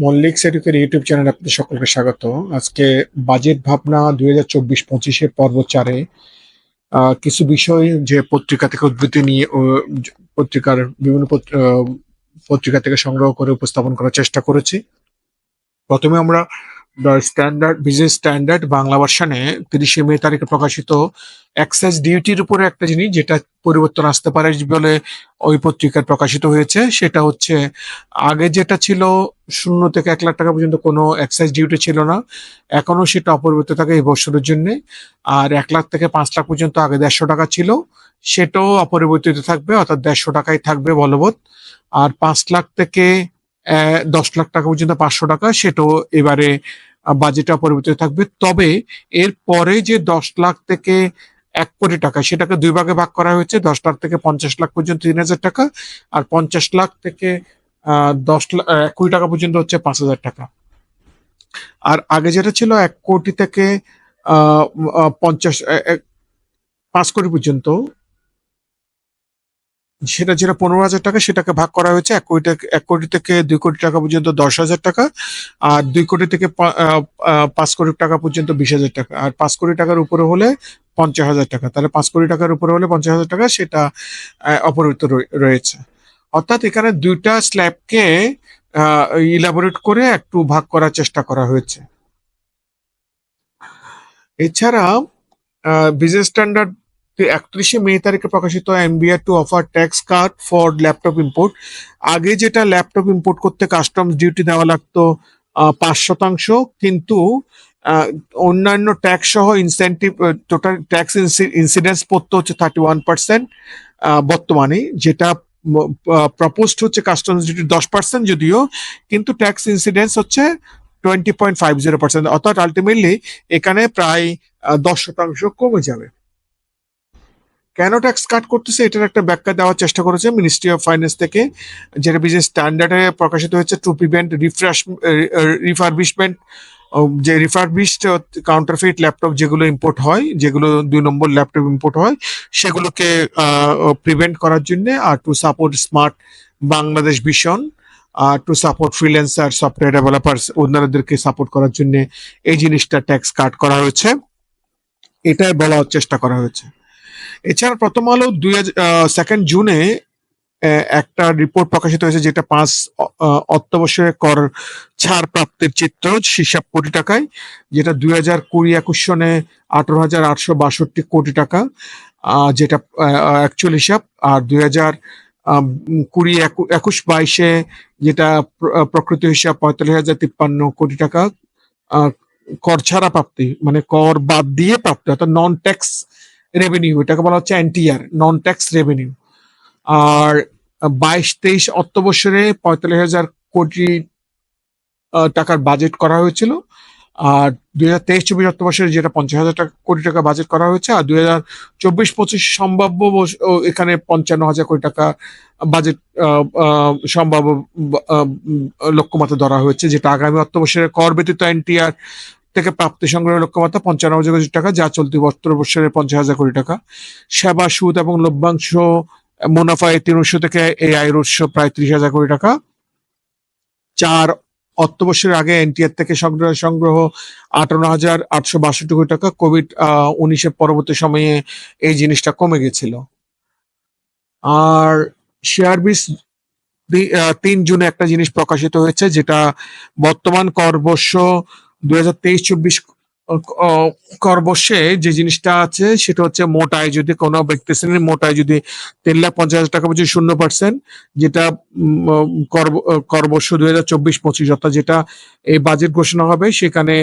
Mallick সেটুকের YouTube চ্যানেলে আপনাদের সকলকে স্বাগত। আজকে বাজেট ভাবনা দুই হাজার চব্বিশ পঁচিশের পর্ব চারে কিছু বিষয় যে পত্রিকা থেকে উদ্ধৃতি নিয়ে পত্রিকার বিভিন্ন পত্র- পত্রিকা থেকে সংগ্রহ করে উপস্থাপন করার চেষ্টা করেছি। প্রথমে আমরা the standard business standard Bangla ভার্সানে তিরিশে মে তারিখে প্রকাশিত এক্সাইজ ডিউটির উপরে একটা জিনিস যেটা পরিবর্তন আসতে পারে বলে ওই পত্রিকায় প্রকাশিত হয়েছে, সেটা হচ্ছে আগে যেটা ছিল শূন্য থেকে এক লাখ টাকা পর্যন্ত কোনো এক্সাইজ ডিউটি ছিল না এখনও সেটা অপরিবর্তিত থাকে এই বছরের জন্য। আর এক লাখ থেকে পাঁচ লাখ পর্যন্ত আগে দেড়শো টাকা ছিল, সেটাও অপরিবর্তিত থাকবে, অর্থাৎ দেড়শো টাকাই থাকবে বলবৎ। আর পাঁচ লাখ থেকে দশ লাখ টাকা পর্যন্ত পাঁচশো টাকা, সেটাও এবারে বাজেটে অপরিবর্তিত থাকবে। তবে এর পরে যে দশ লাখ থেকে এক কোটি টাকা, সেটাকে দুই ভাগে ভাগ করা হয়েছে। দশ লাখ থেকে পঞ্চাশ লাখ পর্যন্ত তিন হাজার টাকা আর পঞ্চাশ লাখ থেকে দশ লাখ এক কোটি টাকা পর্যন্ত হচ্ছে পাঁচ হাজার টাকা। আর আগে যেটা ছিল এক কোটি থেকে পঞ্চাশ পাঁচ কোটি পর্যন্ত সেটা যেটা পনেরো হাজার টাকা, সেটাকে ভাগ করা হয়েছে এক কোটি এক কোটি থেকে দুই কোটি টাকা পর্যন্ত দশ হাজার টাকা আর দুই কোটি থেকে পাঁচ কোটি টাকা পর্যন্ত বিশ হাজার টাকা। আর পাঁচ কোটি টাকার উপরে হলে পঞ্চাশ হাজার টাকা। তাহলে পাঁচ কোটি টাকার উপরে হলে পঞ্চাশ হাজার টাকা, সেটা অপরিবর্তিত রয়েছে। অর্থাৎ এখানে দুইটা স্ল্যাবকে ইলাবোরেট করে একটু ভাগ করার চেষ্টা করা হয়েছে। এছাড়া বিজনেস স্ট্যান্ডার্ড একত্রিশে মে তারিখে প্রকাশিত MBR to offer tax card for laptop import. আগে যেটা ল্যাপটপ ইম্পোর্ট করতে কাস্টমস ডিউটি দেওয়া লাগতো পাঁচ শতাংশ। কিন্তু অন্যান্য ট্যাক্স সহ ইনসেন্টিভ টোটাল ট্যাক্স ইনসিডেন্স পড়তে হচ্ছে থার্টি ওয়ান পার্সেন্ট বর্তমানে। যেটা প্রপোজড হচ্ছে কাস্টমস ডিউটি দশ পার্সেন্ট যদিও, কিন্তু ট্যাক্স ইনসিডেন্স হচ্ছে twenty point five zero percent. অর্থাৎ আলটিমেটলি এখানে প্রায় দশ শতাংশ কমে যাবে। কেন ট্যাক্স কাট করতেছে এটার একটা ব্যাখ্যা দেওয়ার চেষ্টা করেছে মিনিস্ট্রি অফ ফাইন্যান্স থেকে, যেটা বিজনেস স্ট্যান্ডার্ডে প্রকাশিত হয়েছে টু প্রিভেন্ট রিফ্রেশ রিফারবিশমেন্ট যে রিফারবিশড কাউন্টারফিট ল্যাপটপ যেগুলো ইম্পোর্ট হয়, যেগুলো দুই নম্বর ল্যাপটপ ইম্পোর্ট হয়, সেগুলোকে প্রিভেন্ট করার জন্য আর to support smart Bangladesh vision R to support freelancer software developers ওনাদেরকে সাপোর্ট করার জন্য এই জিনিসটা ট্যাক্স কাট করা হয়েছে। এটাই বলার চেষ্টা করা হয়েছে। এছাড়া প্রথম আলো দুই সেকেন্ড জুনে একটা রিপোর্ট প্রকাশিত হয়েছে যেটা পাঁচ অর্থবর্ষে কর ছাড় প্রাপ্তির চিত্র, হিসাব কোটি টাকায়, যেটা দুই হাজার কুড়ি একুশ সনে আঠারো হাজার আটশো বাষট্টি কোটি টাকা যেটা অ্যাকচুয়াল হিসাব, আর দুই হাজার কুড়ি একু- একুশ বাইশে যেটা প্রকৃত হিসাব পঁয়তাল্লিশ হাজার তিপ্পান্ন কোটি টাকা কর ছাড়া প্রাপ্তি মানে কর বাদ দিয়ে প্রাপ্তি, অর্থাৎ নন ট্যাক্স রেভিনিউ এটাকে বলা হচ্ছে এনটিআর নন ট্যাক্স রেভিনিউ আর বাইশ, তেইশ অর্থবৎসরে পঁয়তাল্লিশ হাজার কোটি টাকার বাজেট করা হয়েছিল। আর দুই হাজার তেইশ, চব্বিশ অর্থবর্ষে যেটা পঞ্চাশ হাজার টাকা, কোটি টাকা বাজেট করা হয়েছে। আর দুই হাজার চব্বিশ, পঁচিশ সম্ভাব্য এখানে পঞ্চান্ন হাজার কোটি টাকা বাজেট সম্ভাব্য লক্ষ্যমাত্রা ধরা হয়েছে, যেটা আগামী অর্থবর্ষের কর ব্যতীত এনটিআর থেকে প্রাপ্তি সংগ্রহের লক্ষ্যমাত্রা পঞ্চান্ন হাজার কোটি টাকা, যা চলতি অর্থবর্ষের পঞ্চাশ হাজার কোটি টাকা। সেবা সুদ এবং লভ্যাংশ মুনাফা এই তিন উৎস থেকে এই আয়ের উৎস প্রায় ত্রিশ হাজার কোটি টাকা। চার অর্থবর্ষের আগে এনটিআর থেকে সংগ্রহ সংগ্রহ আটান্ন হাজার আটশো বাষট্টি কোটি টাকা। কোভিড উনিশের পরবর্তী সময়ে এই জিনিসটা কমে গেছিল। আর শেয়ার বিস তিন জুনে একটা জিনিস প্রকাশিত হয়েছে, যেটা বর্তমান করবর্ষ দুই হাজার তেইশ চব্বিশ করবর্ষে যে জিনিসটা আছে, সেটা হচ্ছে মোট আয় যদি কোনো ব্যক্তি শ্রেণির মোট আয় যদি তিন লাখ পঞ্চাশ হাজার টাকা পর্যন্ত শূন্য পার্সেন্ট যেটা করবর্ষ দুই হাজার চব্বিশ, পঁচিশ, অর্থাৎ যেটা এই বাজেট ঘোষণা হবে, সেখানে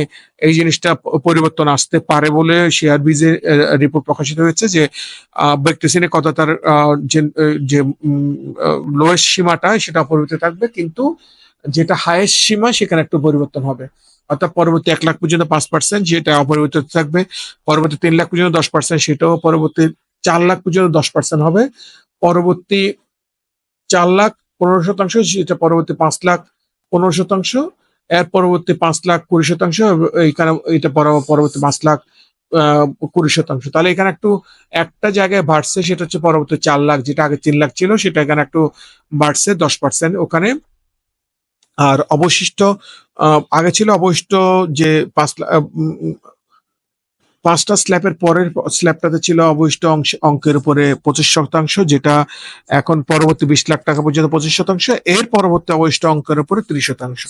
এই জিনিসটা পরিবর্তন আসতে পারে বলে শেয়ার বিজে রিপোর্ট প্রকাশিত হয়েছে যে ব্যক্তি শ্রেণি কত তার যে লোয়েস্ট সীমাটা, সেটা পরিবর্তিত থাকবে, কিন্তু যেটা হাইয়েস্ট সীমা, সেখানে একটু পরিবর্তন হবে। অর্থাৎ পরবর্তী এক লাখ পর্যন্ত পাঁচ পার্সেন্ট যেটা অপরিবর্তিত থাকবে, পরবর্তী তিন লাখ পর্যন্ত দশ পার্সেন্ট সেটাও পরবর্তী চার লাখ পর্যন্ত দশ পার্সেন্ট হবে। পরবর্তী চার লাখ পনেরো শতাংশ যেটা পরবর্তী পাঁচ লাখ পনেরো শতাংশ, এর পরবর্তী পাঁচ লাখ কুড়ি শতাংশ, এইখানে এটা পরবর্তী পাঁচ লাখ কুড়ি শতাংশ। তাহলে এখানে একটু একটা জায়গায় বাড়ছে, সেটা হচ্ছে পরবর্তী চার লাখ, যেটা আগে তিন লাখ ছিল, সেটা এখানে একটু বাড়ছে দশ পার্সেন্ট ওখানে। আর অবশিষ্ট আগে ছিল অবশিষ্ট যে পাঁচ পাঁচটা স্ল্যাপের পরের স্ল্যাপটাতে ছিল অবশিষ্ট অঙ্কের উপরে পঁচিশ শতাংশ, যেটা এখন পরবর্তী বিশ লাখ টাকা পর্যন্ত পঁচিশ শতাংশ, এর পরবর্তী অবশিষ্ট অঙ্কের উপরে ত্রিশ শতাংশ।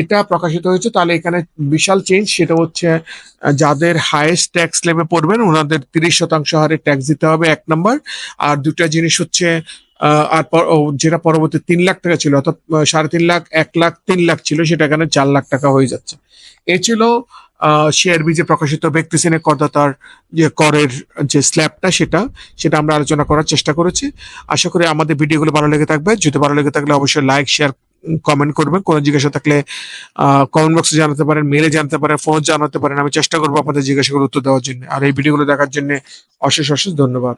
এটা প্রকাশিত হয়েছে, তাহলে এখানে বিশাল চেঞ্জ সেটা হচ্ছে যাদের হায়েস্ট ট্যাক্স লেভে পড়বেন, ওনাদের তিরিশ শতাংশ হারে ট্যাক্স দিতে হবে, এক নম্বর আর দুটা জিনিস হচ্ছে আর যেটা পরবর্তী তিন লাখ টাকা ছিল, অর্থাৎ সাড়ে তিন লাখ, এক লাখ, তিন লাখ ছিল, সেটা এখানে চার লাখ টাকা হয়ে যাচ্ছে। এ ছিল শেয়ার বিজে প্রকাশিত ব্যক্তি শ্রেণি করদাতার যে করের যে স্ল্যাবটা সেটা সেটা আমরা আলোচনা করার চেষ্টা করেছি। আশা করি আমাদের ভিডিওগুলো ভালো লেগে থাকবে। যদি ভালো লেগে থাকলে অবশ্যই লাইক শেয়ার কমেন্ট করবেন। কোনো জিজ্ঞাসা থাকলে কমেন্ট বক্সে জানাতে পারেন মেলে জানাতে পারেন ফোন জানাতে পারেন। আমি চেষ্টা করব আপনাদের জিজ্ঞাসাগুলো উত্তর দেওয়ার জন্য। আর এই ভিডিওগুলো দেখার জন্য অশেষ অশেষ ধন্যবাদ।